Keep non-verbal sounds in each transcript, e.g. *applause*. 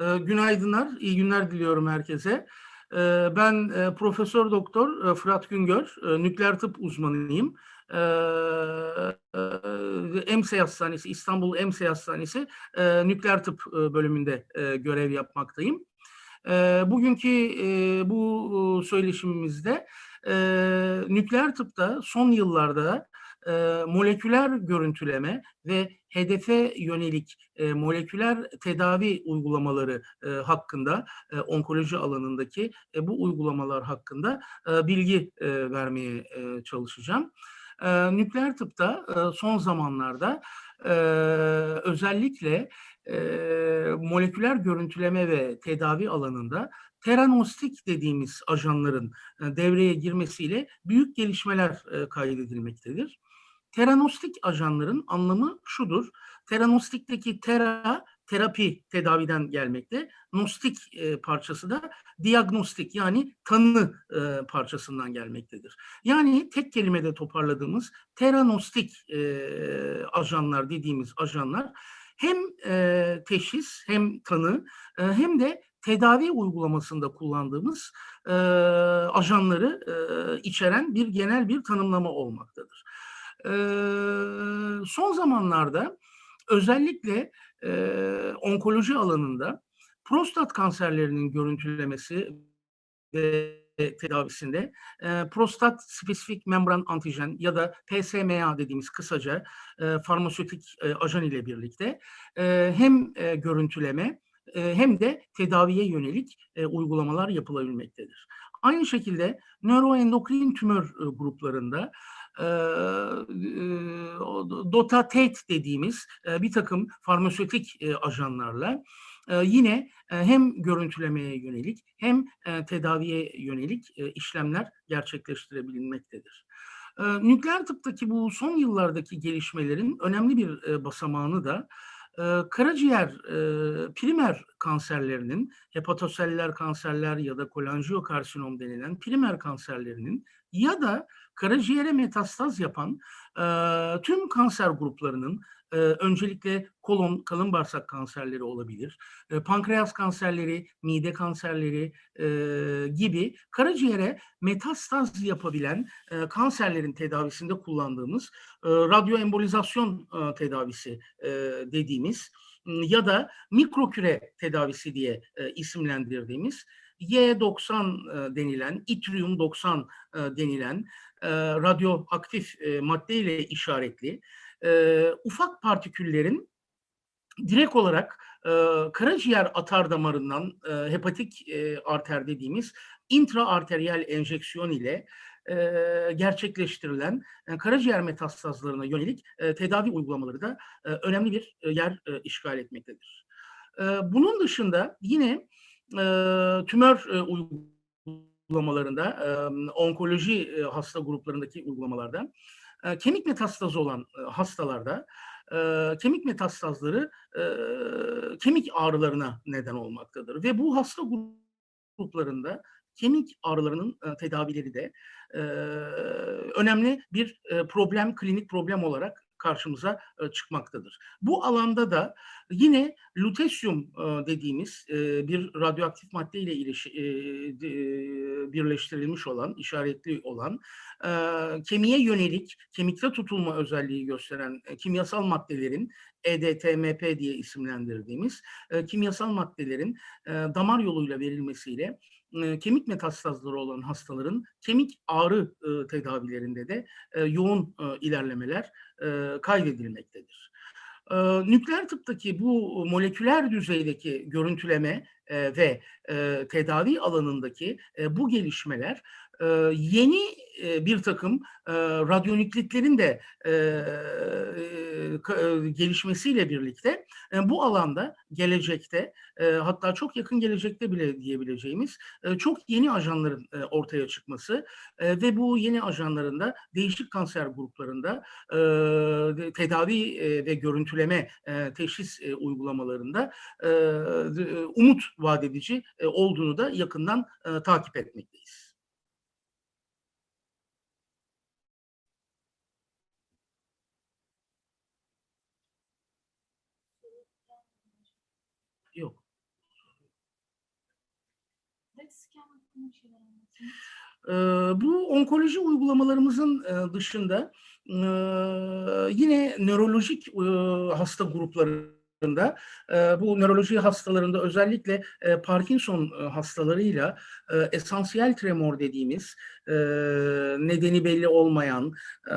E, günaydınlar, iyi günler diliyorum herkese. E, ben e, Profesör Doktor e, Fırat Güngör, e, nükleer tıp uzmanıyım. E, e, EMSE Hastanesi, İstanbul EMSE Hastanesi nükleer tıp bölümünde görev yapmaktayım. Bugünkü bu söyleşimimizde nükleer tıpta son yıllarda e, moleküler görüntüleme ve hedefe yönelik e, moleküler tedavi uygulamaları e, hakkında, e, onkoloji alanındaki e, bu uygulamalar hakkında e, bilgi e, vermeye e, çalışacağım. E, nükleer tıpta e, son zamanlarda e, özellikle e, moleküler görüntüleme ve tedavi alanında teranostik dediğimiz ajanların e, devreye girmesiyle büyük gelişmeler e, kaydedilmektedir. Teranostik ajanların anlamı şudur. Teranostikteki tera terapi tedaviden gelmekte. Nostik e, parçası da diagnostik yani tanı e, parçasından gelmektedir. Yani tek kelimede toparladığımız teranostik e, ajanlar dediğimiz ajanlar hem e, teşhis hem tanı e, hem de tedavi uygulamasında kullandığımız e, ajanları e, içeren bir genel bir tanımlama olmaktadır. Son zamanlarda özellikle e, onkoloji alanında prostat kanserlerinin görüntülemesi ve tedavisinde e, prostat spesifik membran antijen ya da PSMA dediğimiz kısaca e, farmasötik e, ajan ile birlikte e, hem e, görüntüleme e, hem de tedaviye yönelik e, uygulamalar yapılabilmektedir. Aynı şekilde nöroendokrin tümör e, gruplarında e, dotatate dediğimiz e, bir takım farmasötik e, ajanlarla e, yine e, hem görüntülemeye yönelik hem e, tedaviye yönelik e, işlemler gerçekleştirebilmektedir. E, nükleer tıptaki bu son yıllardaki gelişmelerin önemli bir e, basamağını da karaciğer e, primer kanserlerinin, hepatoseller kanserler ya da kolanjiyokarsinom denilen primer kanserlerinin ya da karaciğere metastaz yapan e, tüm kanser gruplarının e, öncelikle kolon, kalın bağırsak kanserleri olabilir, e, pankreas kanserleri, mide kanserleri e, gibi karaciğere metastaz yapabilen e, kanserlerin tedavisinde kullandığımız e, radyoembolizasyon e, tedavisi e, dediğimiz ya da mikroküre tedavisi diye e, isimlendirdiğimiz Y90 e, denilen, itrium 90 e, denilen e, radyoaktif e, maddeyle işaretli ufak partiküllerin direkt olarak karaciğer atar damarından hepatik arter dediğimiz intraarteriyel enjeksiyon ile gerçekleştirilen karaciğer metastazlarına yönelik tedavi uygulamaları da önemli bir yer işgal etmektedir. Bunun dışında yine e, tümör e, uygulamalarında, e, onkoloji e, hasta gruplarındaki uygulamalarda e, kemik metastazı olan e, hastalarda e, kemik metastazları e, kemik ağrılarına neden olmaktadır. Ve bu hasta gruplarında kemik ağrılarının e, tedavileri de e, önemli bir e, problem, klinik problem olarak karşımıza e, çıkmaktadır. Bu alanda da yine lutesyum e, dediğimiz e, bir radyoaktif madde ile birleştirilmiş olan, işaretli olan kemiğe yönelik, kemikte tutulma özelliği gösteren kimyasal maddelerin EDTMP diye isimlendirdiğimiz kimyasal maddelerin damar yoluyla verilmesiyle kemik metastazları olan hastaların kemik ağrı tedavilerinde de yoğun ilerlemeler kaydedilmektedir. Nükleer tıptaki bu moleküler düzeydeki görüntüleme ve tedavi alanındaki bu gelişmeler e, yeni e, bir takım e, radyonüklitlerin de e, e, gelişmesiyle birlikte e, bu alanda gelecekte e, hatta çok yakın gelecekte bile diyebileceğimiz e, çok yeni ajanların e, ortaya çıkması e, ve bu yeni ajanların da değişik kanser gruplarında e, tedavi e, ve görüntüleme e, teşhis e, uygulamalarında e, umut vaat edici e, olduğunu da yakından e, takip etmekteyiz. Yok. PET scan hakkında bir şeyler anlatın. Ee, Bu onkoloji uygulamalarımızın e, dışında e, yine nörolojik e, hasta gruplarında e, bu nöroloji hastalarında özellikle Parkinson hastalarıyla esansiyel tremor dediğimiz e, nedeni belli olmayan e,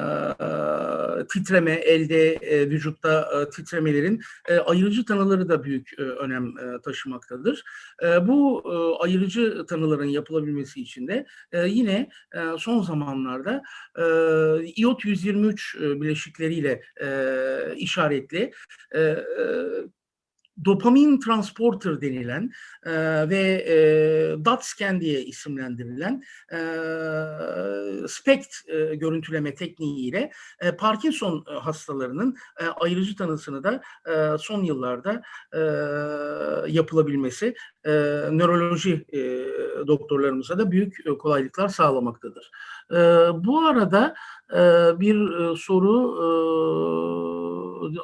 titreme elde e, vücutta e, titremelerin e, ayırıcı tanıları da büyük e, önem e, taşımaktadır. E, Bu e, ayırıcı tanıların yapılabilmesi için de e, yine e, son zamanlarda e, iot 123 e, bileşikleriyle e, işaretli e, e, dopamin transporter denilen e, ve e, DOT scan diye isimlendirilen e, SPECT e, görüntüleme tekniğiyle e, Parkinson e, hastalarının e, ayrıcı tanısını da e, son yıllarda e, yapılabilmesi e, nöroloji e, doktorlarımıza da büyük e, kolaylıklar sağlamaktadır. E, bu arada e, bir e, soru e,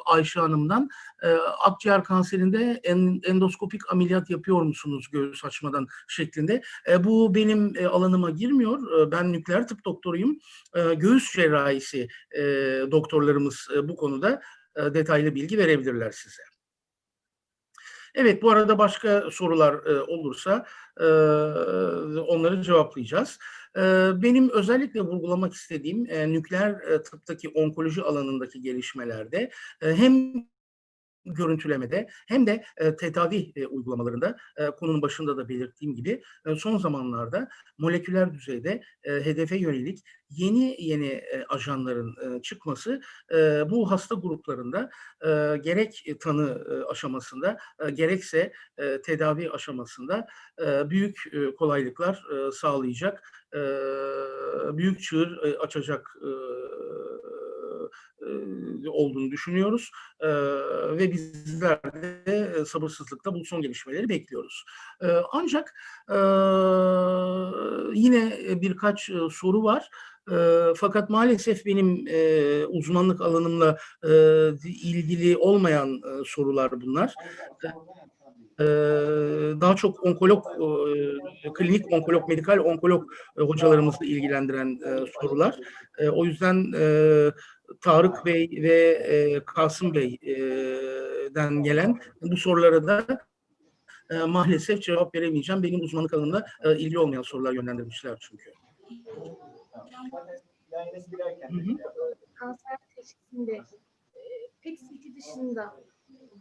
Ayşe Hanım'dan e, akciğer kanserinde en, endoskopik ameliyat yapıyor musunuz göğüs açmadan şeklinde. E, bu benim e, alanıma girmiyor. E, ben nükleer tıp doktoruyum. E, göğüs cerrahisi e, doktorlarımız e, bu konuda e, detaylı bilgi verebilirler size. Evet, bu arada başka sorular e, olursa e, onları cevaplayacağız. E, benim özellikle vurgulamak istediğim e, nükleer e, tıptaki onkoloji alanındaki gelişmelerde e, hem görüntülemede hem de e, tedavi e, uygulamalarında e, konunun başında da belirttiğim gibi e, son zamanlarda moleküler düzeyde e, hedefe yönelik yeni yeni e, ajanların e, çıkması e, bu hasta gruplarında e, gerek tanı e, aşamasında e, gerekse e, tedavi aşamasında e, büyük e, kolaylıklar e, sağlayacak, e, büyük çığır e, açacak e, olduğunu düşünüyoruz E, ve bizler de e, sabırsızlıkla bu son gelişmeleri bekliyoruz. E, ancak e, yine birkaç e, soru var. E, fakat maalesef benim e, uzmanlık alanımla e, ilgili olmayan e, sorular bunlar. E, daha çok onkolog, e, klinik onkolog, medikal onkolog e, hocalarımızı ilgilendiren e, sorular. E, o yüzden e, Tarık Bey ve e, Kasım Bey'den gelen bu sorulara da e, maalesef cevap veremeyeceğim. Benim uzmanlık alanımda e, ilgili olmayan sorular yönlendirmişler çünkü. Hı hı. Kanser teşhisinde e, PET CT dışında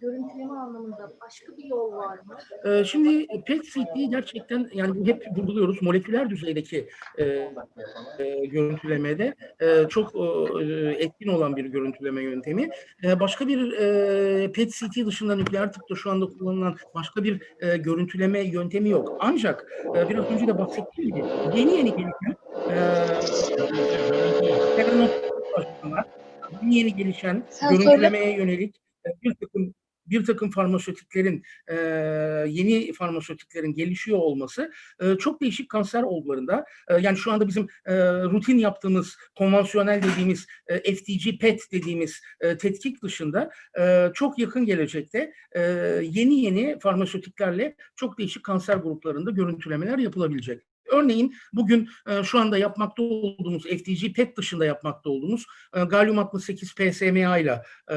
görüntüleme anlamında başka bir yol var mı? Ee, Şimdi PET CT gerçekten yani hep vurguluyoruz moleküler düzeydeki e, e, görüntülemede e, çok e, etkin olan bir görüntüleme yöntemi. E, başka bir e, PET CT dışında nükleer tıpta şu anda kullanılan başka bir e, görüntüleme yöntemi yok. Ancak e, biraz önce de bahsettiğim gibi yeni yeni gelişen e, yeni yeni gelişen Sen söyle. görüntülemeye yönelik e, bir takım bir takım farmasötiklerin e, yeni farmasötiklerin gelişiyor olması e, çok değişik kanser olgularında e, yani şu anda bizim e, rutin yaptığımız konvansiyonel dediğimiz e, FDG PET dediğimiz e, tetkik dışında e, çok yakın gelecekte e, yeni yeni farmasötiklerle çok değişik kanser gruplarında görüntülemeler yapılabilecek. Örneğin bugün e, şu anda yapmakta olduğumuz FDG PET dışında yapmakta olduğumuz e, galyum 68 PSMA ile e,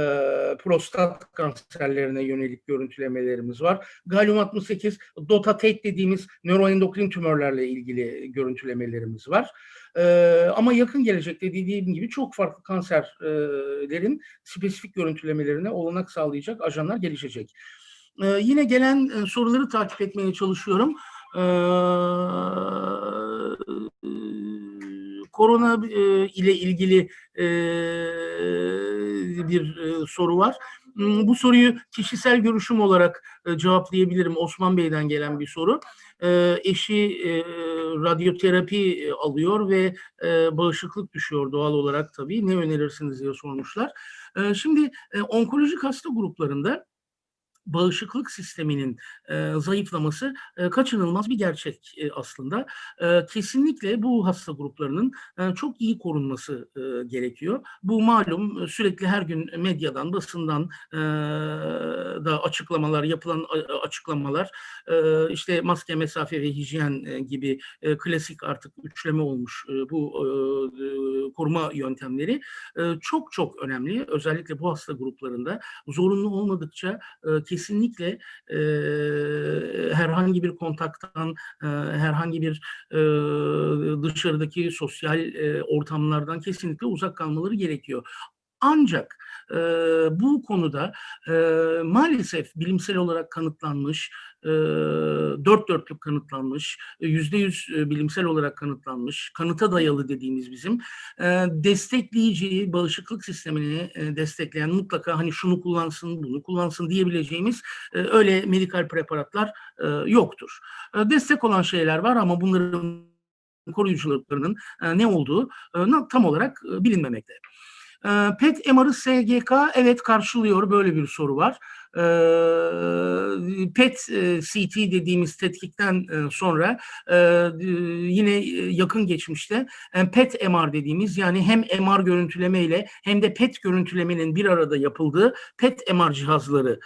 prostat kanserlerine yönelik görüntülemelerimiz var. Galyum 68 dotatate dediğimiz nöroendokrin tümörlerle ilgili görüntülemelerimiz var. E, ama yakın gelecekte dediğim gibi çok farklı kanserlerin spesifik görüntülemelerine olanak sağlayacak ajanlar gelişecek. E, yine gelen soruları takip etmeye çalışıyorum. Korona ile ilgili bir soru var. Hmm, Bu soruyu kişisel görüşüm olarak cevaplayabilirim. Osman Bey'den gelen bir soru. Eşi radyoterapi alıyor ve bağışıklık düşüyor doğal olarak tabii. Ne önerirsiniz diye sormuşlar. Şimdi onkolojik hasta gruplarında bağışıklık sisteminin e, zayıflaması e, kaçınılmaz bir gerçek e, aslında. E, kesinlikle bu hasta gruplarının e, çok iyi korunması e, gerekiyor. Bu malum e, sürekli her gün medyadan, basından e, da açıklamalar, yapılan a- açıklamalar, e, işte maske, mesafe ve hijyen e, gibi e, klasik artık üçleme olmuş e, bu e, e, koruma yöntemleri e, çok çok önemli. Özellikle bu hasta gruplarında zorunlu olmadıkça e, kesinlikle e, herhangi bir kontaktan, e, herhangi bir e, dışarıdaki sosyal e, ortamlardan kesinlikle uzak kalmaları gerekiyor. Ancak e, bu konuda e, maalesef bilimsel olarak kanıtlanmış, e, dört dörtlük kanıtlanmış, yüzde yüz bilimsel olarak kanıtlanmış, kanıta dayalı dediğimiz bizim e, destekleyici bağışıklık sistemini e, destekleyen mutlaka hani şunu kullansın, bunu kullansın diyebileceğimiz e, öyle medikal preparatlar e, yoktur. E, destek olan şeyler var ama bunların koruyuculuklarının e, ne olduğu tam olarak bilinmemekte. E, PET MR'ı SGK evet karşılıyor böyle bir soru var. E, PET e, dediğimiz tetkikten e, sonra e, yine yakın geçmişte PET MR dediğimiz yani hem MR görüntüleme ile hem de PET görüntülemenin bir arada yapıldığı PET MR cihazları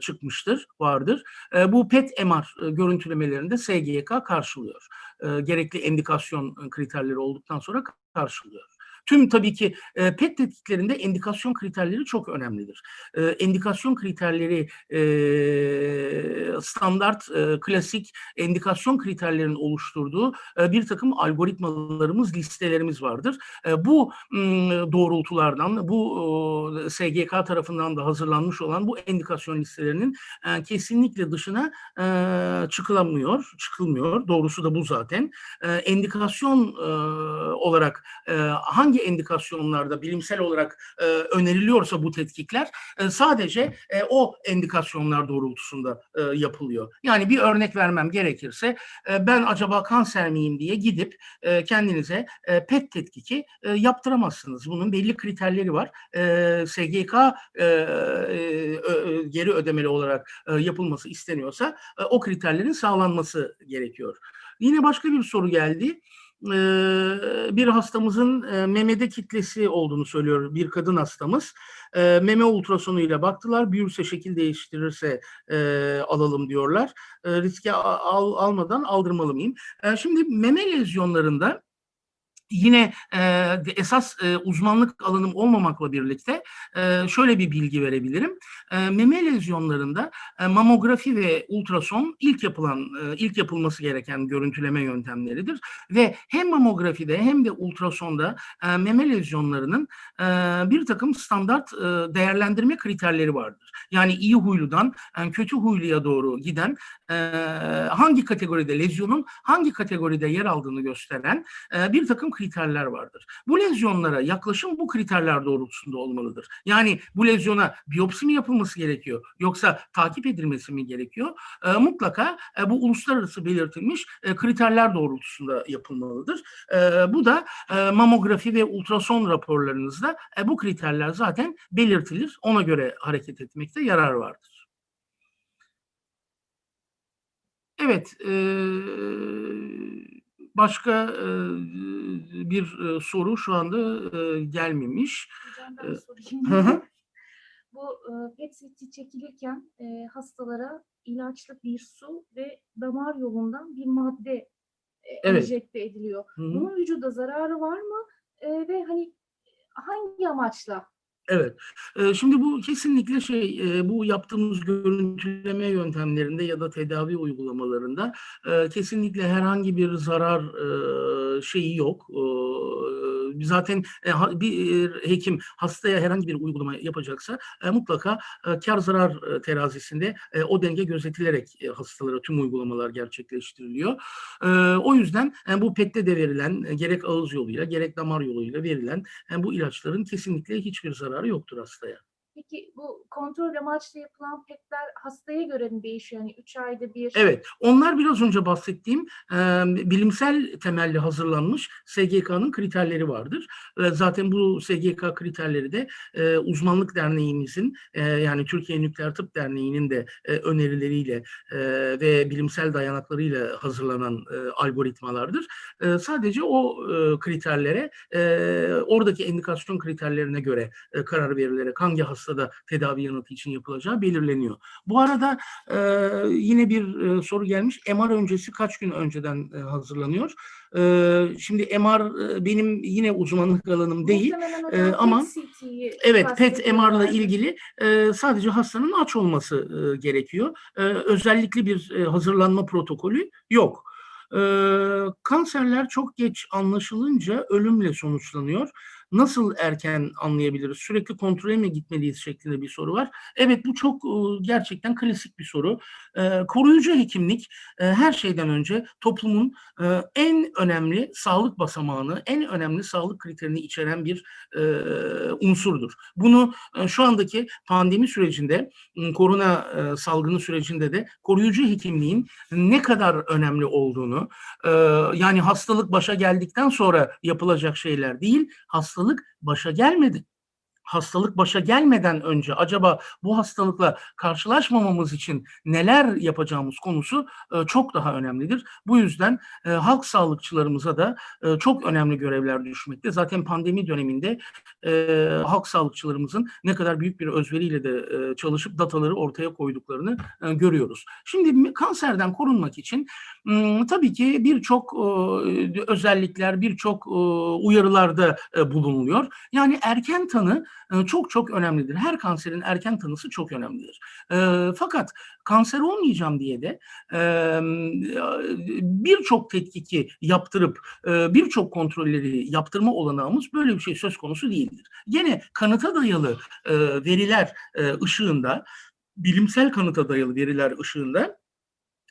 çıkmıştır, vardır. Bu PET MR görüntülemelerinde SGK karşılıyor. Gerekli endikasyon kriterleri olduktan sonra karşılıyor. Tüm tabii ki e, PET tetkiklerinde endikasyon kriterleri çok önemlidir. E, endikasyon kriterleri e, standart, e, klasik endikasyon kriterlerinin oluşturduğu e, bir takım algoritmalarımız, listelerimiz vardır. E, bu m, doğrultulardan, bu e, SGK tarafından da hazırlanmış olan bu endikasyon listelerinin e, kesinlikle dışına e, çıkılamıyor, çıkılmıyor. Doğrusu da bu zaten. E, endikasyon e, olarak e, hangi endikasyonlarda bilimsel olarak e, öneriliyorsa bu tetkikler e, sadece e, o endikasyonlar doğrultusunda e, yapılıyor. Yani bir örnek vermem gerekirse e, ben acaba kanser miyim diye gidip e, kendinize e, PET tetkiki e, yaptıramazsınız. Bunun belli kriterleri var. E, SGK e, e, geri ödemeli olarak e, yapılması isteniyorsa e, o kriterlerin sağlanması gerekiyor. Yine başka bir soru geldi. Ee, bir hastamızın e, memede kitlesi olduğunu söylüyor bir kadın hastamız. Ee, meme ultrasonuyla baktılar. Büyürse şekil değiştirirse e, alalım diyorlar. E, riske a- al, almadan aldırmalı mıyım? E, şimdi meme lezyonlarında yine e, esas e, uzmanlık alanım olmamakla birlikte e, şöyle bir bilgi verebilirim. E, meme lezyonlarında e, mamografi ve ultrason ilk yapılan, e, ilk yapılması gereken görüntüleme yöntemleridir ve hem mamografide hem de ultrasonda e, meme lezyonlarının e, bir takım standart e, değerlendirme kriterleri vardır. Yani iyi huyludan e, kötü huyluya doğru giden e, hangi kategoride lezyonun hangi kategoride yer aldığını gösteren e, bir takım kriterler vardır. Bu lezyonlara yaklaşım bu kriterler doğrultusunda olmalıdır. Yani bu lezyona biyopsi mi yapılması gerekiyor yoksa takip edilmesi mi gerekiyor? E, mutlaka e, bu uluslararası belirtilmiş e, kriterler doğrultusunda yapılmalıdır. E, bu da e, mamografi ve ultrason raporlarınızda e, bu kriterler zaten belirtilir. Ona göre hareket etmekte yarar vardır. Evet, eee, başka eee, bir eee, soru şu anda eee, gelmemiş. Hocam ben hı. *laughs* Bu e, PET CT çekilirken e, hastalara ilaçlı bir su ve damar yolundan bir madde e, Evet. enjekte ediliyor. Hı hı. Bunun vücuda zararı var mı? E, ve hani hangi amaçla? Evet. Şimdi bu kesinlikle şey, bu yaptığımız görüntüleme yöntemlerinde ya da tedavi uygulamalarında kesinlikle herhangi bir zarar şeyi yok. Zaten e, bir hekim hastaya herhangi bir uygulama yapacaksa mutlaka kar zarar terazisinde o denge gözetilerek hastalara tüm uygulamalar gerçekleştiriliyor. O yüzden e, bu PET'te de verilen e, gerek ağız yoluyla gerek damar yoluyla verilen bu ilaçların kesinlikle hiçbir zararı yoktur hastaya. Peki bu kontrol amaçlı yapılan PET'ler hastaya göre mi değişiyor? Yani 3 ayda bir. Evet, onlar biraz önce bahsettiğim e, bilimsel temelli hazırlanmış SGK'nın kriterleri vardır. E, zaten bu SGK kriterleri de e, uzmanlık derneğimizin e, yani Türkiye Nükleer Tıp Derneği'nin de e, önerileriyle e, ve bilimsel dayanaklarıyla hazırlanan e, algoritmalardır. E, sadece o e, kriterlere, e, oradaki endikasyon kriterlerine göre e, karar verilerek hangi hastada tedavi yanıtı için yapılacağı belirleniyor. Bu arada e, yine bir e, soru gelmiş. MR öncesi kaç gün önceden e, hazırlanıyor? E, şimdi MR e, benim yine uzmanlık alanım değil. E, ama- Evet, PET. MR'la ilgili e, sadece hastanın aç olması e, gerekiyor. E, özellikle bir e, hazırlanma protokolü yok. E, kanserler çok geç anlaşılınca ölümle sonuçlanıyor. Nasıl erken anlayabiliriz? Sürekli kontrole mi gitmeliyiz şeklinde bir soru var. Evet bu çok gerçekten klasik bir soru. Koruyucu hekimlik her şeyden önce toplumun en önemli sağlık basamağını, en önemli sağlık kriterini içeren bir unsurdur. Bunu şu andaki pandemi sürecinde, korona salgını sürecinde de koruyucu hekimliğin ne kadar önemli olduğunu, yani hastalık başa geldikten sonra yapılacak şeyler değil, hastalık başa gelmedi. Hastalık başa gelmeden önce acaba bu hastalıkla karşılaşmamamız için neler yapacağımız konusu e, çok daha önemlidir. Bu yüzden e, halk sağlıkçılarımıza da e, çok önemli görevler düşmekte. Zaten pandemi döneminde halk sağlıkçılarımızın ne kadar büyük bir özveriyle de çalışıp dataları ortaya koyduklarını görüyoruz. Şimdi kanserden korunmak için tabii ki birçok özellikler, birçok e, uyarılarda e, bulunuluyor. Yani erken tanı çok çok önemlidir. Her kanserin erken tanısı çok önemlidir. Fakat kanser olmayacağım diye de birçok tetkiki yaptırıp birçok kontrolleri yaptırma olanağımız böyle bir şey söz konusu değildir. Gene kanıta dayalı veriler ışığında, bilimsel kanıta dayalı veriler ışığında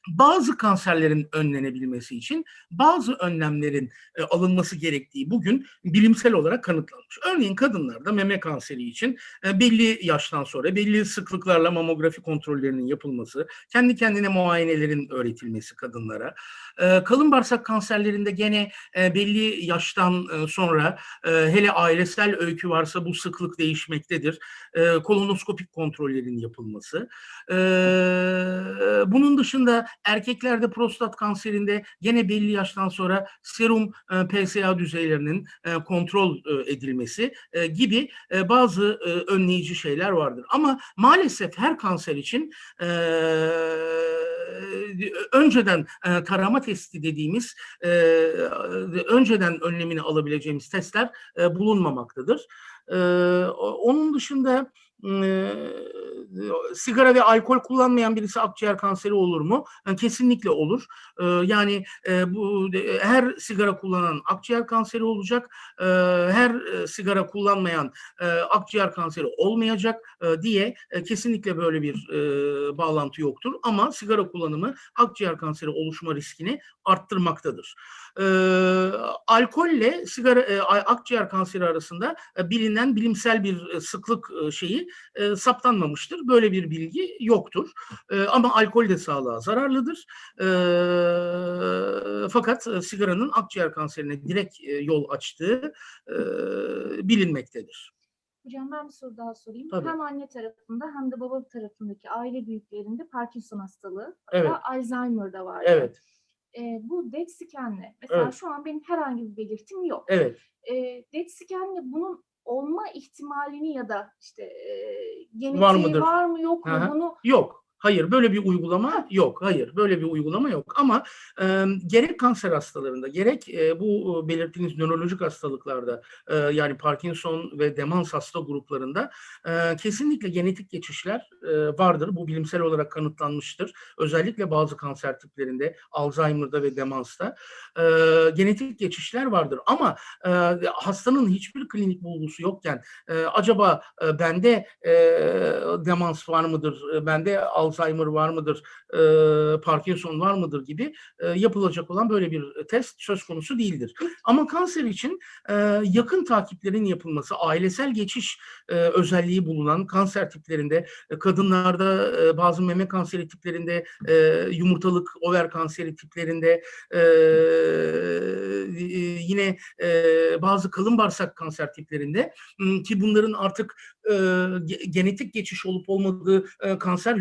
bazı kanserlerin önlenebilmesi için bazı önlemlerin e, alınması gerektiği bugün bilimsel olarak kanıtlanmış. Örneğin kadınlarda meme kanseri için e, belli yaştan sonra belli sıklıklarla mamografi kontrollerinin yapılması, kendi kendine muayenelerin öğretilmesi kadınlara, e, kalın bağırsak kanserlerinde gene e, belli yaştan e, sonra e, hele ailesel öykü varsa bu sıklık değişmektedir. E, kolonoskopik kontrollerin yapılması. E, bunun dışında erkeklerde prostat kanserinde gene belli yaştan sonra serum e, PSA düzeylerinin e, kontrol e, edilmesi e, gibi e, bazı e, önleyici şeyler vardır. Ama maalesef her kanser için e, önceden e, tarama testi dediğimiz e, önceden önlemini alabileceğimiz testler e, bulunmamaktadır. E, onun dışında e, sigara ve alkol kullanmayan birisi akciğer kanseri olur mu? E, Kesinlikle olur. E, Yani e, bu de- her sigara kullanan akciğer kanseri olacak, e, her e, sigara kullanmayan e, akciğer kanseri olmayacak e, diye e, kesinlikle böyle bir e, bağlantı yoktur. Ama sigara kullanımı akciğer kanseri oluşma riskini arttırmaktadır. E, alkolle sigara e, akciğer kanseri arasında e, bilinen bilimsel bir e, sıklık e, şeyi e, saptanmamıştır. Böyle bir bilgi yoktur. E, ama alkol de sağlığa zararlıdır. E, fakat e, sigaranın akciğer kanserine direkt e, yol açtığı e, bilinmektedir. Hocam ben bir soru daha sorayım. Tabii. Hem anne tarafında hem de baba tarafındaki aile büyüklerinde Parkinson hastalığı Evet. ve Alzheimer'da var. Evet, Ee, bu DET scan'le mesela Evet. şu an benim herhangi bir belirtim yok. evet. Ee, DET scan'le bunun olma ihtimalini ya da işte e, genetiği Var var, mı yok mu hı. bunu Yok. Hayır böyle bir uygulama yok. Hayır böyle bir uygulama yok. Ama e, gerek kanser hastalarında gerek e, bu belirttiğiniz nörolojik hastalıklarda e, yani Parkinson ve demans hasta gruplarında e, kesinlikle genetik geçişler e, vardır. Bu bilimsel olarak kanıtlanmıştır. Özellikle bazı kanser tiplerinde Alzheimer'da ve demansta e, genetik geçişler vardır. Ama e, hastanın hiçbir klinik bulgusu yokken e, acaba e, bende e, demans var mıdır, e, bende Alzheimer Alzheimer var mıdır, e, Parkinson var mıdır gibi e, yapılacak olan böyle bir test söz konusu değildir. Ama kanser için e, yakın takiplerin yapılması, ailesel geçiş e, özelliği bulunan kanser tiplerinde, e, kadınlarda e, bazı meme kanseri tiplerinde, e, yumurtalık over kanseri tiplerinde, e, yine e, bazı kalın bağırsak kanser tiplerinde ki bunların artık e, ge- genetik geçiş olup olmadığı e, kanser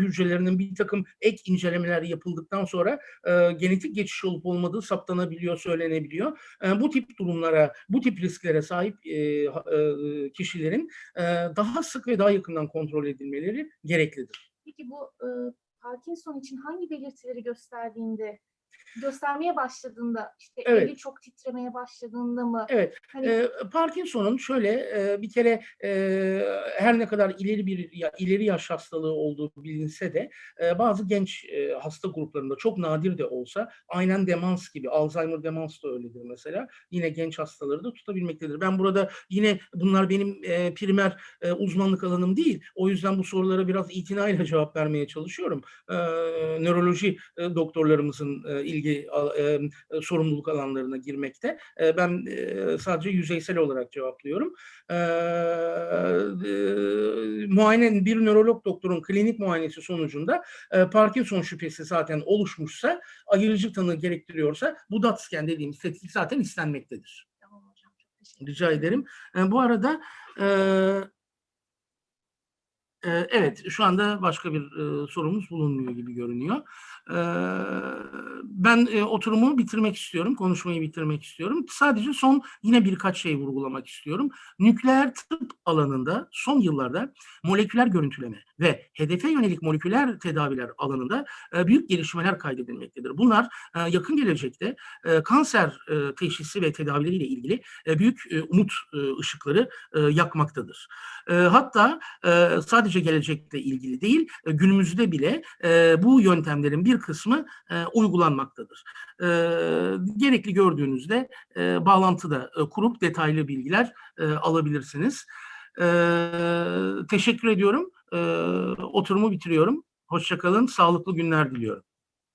hücrelerinin bir takım ek incelemeler yapıldıktan sonra e, genetik geçiş olup olmadığı saptanabiliyor, söylenebiliyor. E, bu tip durumlara, bu tip risklere sahip e, e, kişilerin e, daha sık ve daha yakından kontrol edilmeleri gereklidir. Peki bu e, Parkinson için hangi belirtileri gösterdiğinde, göstermeye başladığında, işte Evet. eli çok titremeye başladığında mı? Evet, Hani e, Parkinson'un şöyle e, bir kere e, her ne kadar ileri bir ya, ileri yaş hastalığı olduğu bilinse de e, bazı genç e, hasta gruplarında çok nadir de olsa aynen demans gibi Alzheimer demans da öyledir mesela. Yine genç hastaları da tutabilmektedir. Ben burada yine bunlar benim e, primer e, uzmanlık alanım değil. O yüzden bu sorulara biraz itinayla cevap vermeye çalışıyorum. E, nöroloji e, doktorlarımızın e, ilgi e, sorumluluk alanlarına girmekte. E, ben e, sadece yüzeysel olarak cevaplıyorum. E, e, muayene bir nörolog doktorun klinik muayenesi sonucunda e, Parkinson şüphesi zaten oluşmuşsa, ayırıcı tanı gerektiriyorsa bu DAT scan dediğimiz tetkik zaten istenmektedir. tamam hocam çok teşekkür Rica ederim. E, bu arada e, e, evet şu anda başka bir e, sorumuz bulunmuyor gibi görünüyor. E, ben e, oturumu bitirmek istiyorum, konuşmayı bitirmek istiyorum. Sadece son yine birkaç şey vurgulamak istiyorum. Nükleer tıp alanında son yıllarda moleküler görüntüleme ve hedefe yönelik moleküler tedaviler alanında e, büyük gelişmeler kaydedilmektedir. Bunlar e, yakın gelecekte e, kanser teşhisi ve tedavileriyle ilgili büyük umut ışıkları yakmaktadır. Hatta sadece gelecekle ilgili değil, günümüzde bile bu yöntemlerin bir kısmı e, uygulanmaktadır. E, gerekli gördüğünüzde e, bağlantıda e, kurup detaylı bilgiler e, alabilirsiniz. E, teşekkür ediyorum. E, oturumu bitiriyorum. Hoşçakalın, sağlıklı günler diliyorum.